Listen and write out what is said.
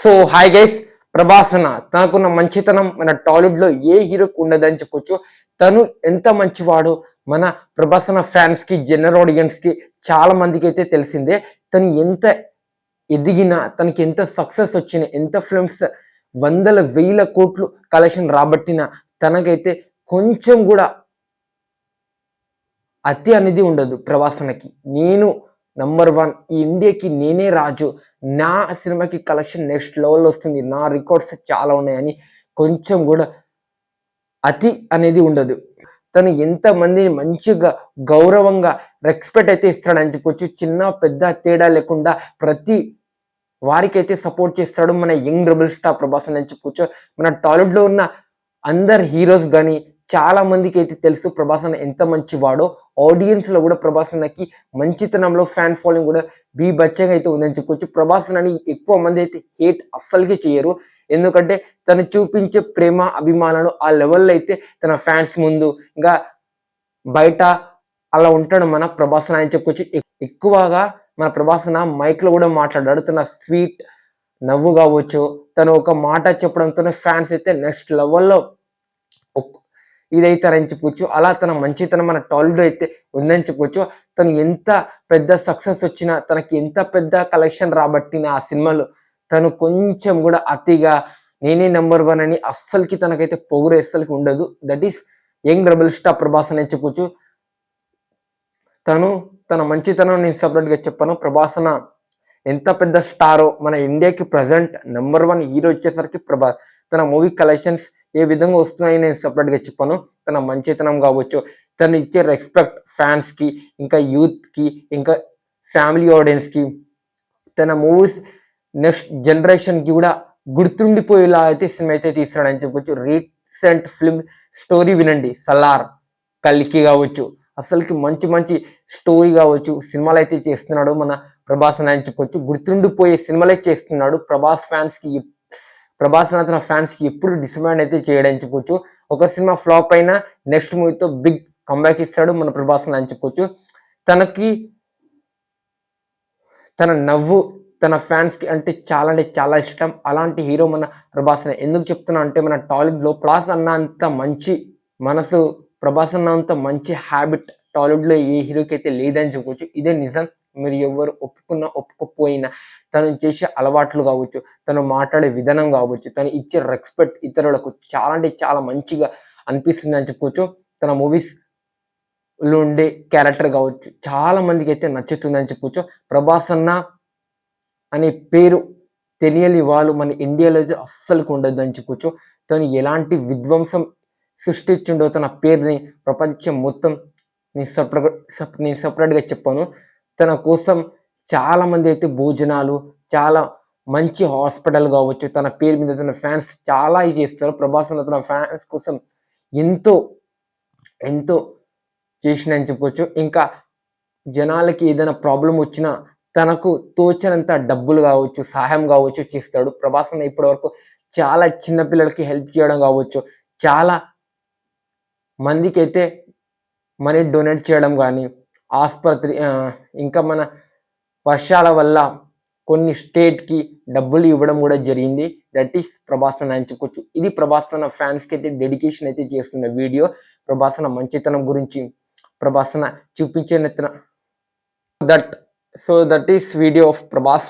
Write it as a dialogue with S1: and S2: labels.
S1: So hi guys ప్రభాసన తనకున్న మంచితనం మన టాలీవుడ్లో ఏ హీరోకి ఉండదని చెప్పొచ్చు. తను ఎంత మంచివాడో మన ప్రభాసన ఫ్యాన్స్కి జనరల్ ఆడియన్స్కి చాలా మందికి అయితే తెలిసిందే. తను ఎంత ఎదిగినా తనకి ఎంత సక్సెస్ వచ్చిన ఎంత ఫిల్మ్స్ వందల వేల కోట్లు కలెక్షన్ రాబట్టిన తనకైతే కొంచెం కూడా అతి అనేది ఉండదు ప్రభాసనకి నేను నంబర్ వన్ ఈ ఇండియాకి నేనే రాజు. నా సినిమాకి కలెక్షన్ నెక్స్ట్ లెవెల్ వస్తుంది. నా రికార్డ్స్ చాలా ఉన్నాయని కొంచెం కూడా అతి అనేది ఉండదు. తను ఎంతమందిని మంచిగా గౌరవంగా రెస్పెక్ట్ అయితే ఇస్తాడని చెప్పొచ్చు. చిన్న పెద్ద తేడా లేకుండా ప్రతి వారికైతే సపోర్ట్ చేస్తాడు మన యంగ్ రెబల్ స్టార్ ప్రభాస్ అని చెప్పుకోవచ్చు మన టాలీవుడ్లో ఉన్న అందరు హీరోస్ కానీ చాలా మందికి అయితే తెలుసు ప్రభాస్ ఎంత మంచివాడో. ఆడియన్స్లో కూడా ప్రభాస్ అన్నకి మంచితనంలో ఫ్యాన్ ఫాలోయింగ్ కూడా బీ బచ్చగా అయితే ఉందని చెప్పుకోవచ్చు. ప్రభాస్ అని ఎక్కువ మంది అయితే హేట్ అస్సలకి చేయరు. ఎందుకంటే తను చూపించే ప్రేమ అభిమానాలు ఆ లెవెల్లో అయితే తన ఫ్యాన్స్ ముందు ఇంకా బయట అలా ఉంటాడు మన ప్రభాసన అని చెప్పుకోవచ్చు. ఎక్కువగా మన ప్రభాసన మైక్లో కూడా మాట్లాడాడు తన స్వీట్ నవ్వు కావచ్చు. తను ఒక మాట చెప్పడంతో ఫ్యాన్స్ అయితే నెక్స్ట్ లెవెల్లో ఇదైతారని చెప్పుకోవచ్చు అలా తన మంచితనం మన టాలీవుడ్ అయితే ఉందని చెప్పుకోవచ్చు తను ఎంత పెద్ద సక్సెస్ వచ్చినా తనకి ఎంత పెద్ద కలెక్షన్ రాబట్టిన ఆ సినిమాలో తను కొంచెం కూడా అతిగా నేనే నెంబర్ వన్ అని అస్సలకి తనకైతే పొగురు అస్సలకి ఉండదు. That is young rebel star Prabhas అని చెప్పుకోవచ్చు తను తన మంచితనం నేను సపరేట్గా గా చెప్పాను ప్రభాసన ఎంత పెద్ద స్టారో మన ఇండియాకి ప్రజెంట్ నెంబర్ వన్ హీరో వచ్చేసరికి ప్రభాస్. తన మూవీ కలెక్షన్స్ ఏ విధంగా వస్తున్నాయి నేను సపరేట్గా చెప్పాను. తన మంచితనం కావచ్చు తను ఇచ్చే రెస్పెక్ట్ ఫ్యాన్స్కి ఇంకా యూత్కి ఇంకా ఫ్యామిలీ ఆడియన్స్కి తన మూవీస్ నెక్స్ట్ జనరేషన్కి కూడా గుర్తుండిపోయేలా అయితే సినిమా అయితే తీస్తున్నాడని చెప్పొచ్చు. రీసెంట్ ఫిల్మ్ స్టోరీ వినండి. సలార్ కల్కి కావచ్చు అసలుకి మంచి మంచి స్టోరీ కావచ్చు సినిమాలు అయితే చేస్తున్నాడు మన ప్రభాస్ అని చెప్పొచ్చు. గుర్తుండిపోయే సినిమాలే చేస్తున్నాడు ప్రభాస్ ఫ్యాన్స్కి ప్రభాస్ అని తన ఫ్యాన్స్కి ఎప్పుడు డిసప్పాయింట్ అయితే చేయడని చెప్పొచ్చు ఒక సినిమా ఫ్లాప్ అయినా నెక్స్ట్ మూవీతో బిగ్ కంబ్యాక్ ఇస్తాడు మన ప్రభాస్ అని చెప్పుకోవచ్చు తనకి తన నవ్వు తన ఫ్యాన్స్కి అంటే చాలా అంటే చాలా ఇష్టం. అలాంటి హీరో మన ప్రభాస్ అన్న. ఎందుకు చెప్తున్నా అంటే మన టాలీవుడ్లో ప్రభాస్ అన్న అంత మంచి మనసు ప్రభాస్ అన్న అంత మంచి హ్యాబిట్ టాలీవుడ్లో ఏ హీరోకి అయితే లేదని చెప్పుకోవచ్చు ఇదే నిజం. మీరు ఎవరు ఒప్పుకున్నా ఒప్పుకోపోయినా తను చేసే అలవాట్లు కావచ్చు తను మాట్లాడే విధానం కావచ్చు తను ఇచ్చే రెస్పెక్ట్ ఇతరులకు చాలా అంటే చాలా మంచిగా అనిపిస్తుంది అని చెప్పుకోవచ్చు. తన మూవీస్లో ఉండే క్యారెక్టర్ కావచ్చు చాలా మందికి అయితే నచ్చుతుందని చెప్పుకోవచ్చు. ప్రభాస్ అన్న అనే పేరు తెలియని వాళ్ళు మన ఇండియాలో అయితే అస్సలు ఉండదు అని చెప్పుకోవచ్చు. తను ఎలాంటి విధ్వంసం సృష్టించిండో తన పేరుని ప్రపంచం మొత్తం నేను సపరేట్ నేను సపరేట్గా చెప్పాను. తన కోసం చాలామంది అయితే భోజనాలు చాలా మంచి హాస్పిటల్ కావచ్చు తన పేరు మీద తన ఫ్యాన్స్ చాలా ఇది చేస్తారు. ప్రభాస్ తన ఫ్యాన్స్ కోసం ఎంతో ఎంతో చేసినని చెప్పొచ్చు. ఇంకా జనాలకి ఏదైనా ప్రాబ్లం వచ్చినా తనకు తోచినంత డబ్బులు కావచ్చు సహాయం కావచ్చు చేస్తాడు. ప్రభాస్ అన్న ఇప్పటి వరకు చాలా చిన్నపిల్లలకి హెల్ప్ చేయడం కావచ్చు. చాలా మందికి అయితే మనీ డొనేట్ చేయడం కానీ ఆసుపత్రి ఇంకా మన వర్షాల వల్ల కొన్ని స్టేట్కి డబ్బులు ఇవ్వడం కూడా జరిగింది. దట్ ఈస్ ప్రభాసన అని చెప్పుకోవచ్చు. ఇది ప్రభాసన ఫ్యాన్స్కి అయితే డెడికేషన్ అయితే చేస్తున్న వీడియో. ప్రభాసన మంచితనం గురించి ప్రభాసన చూపించిన that so that is video of Prabhas.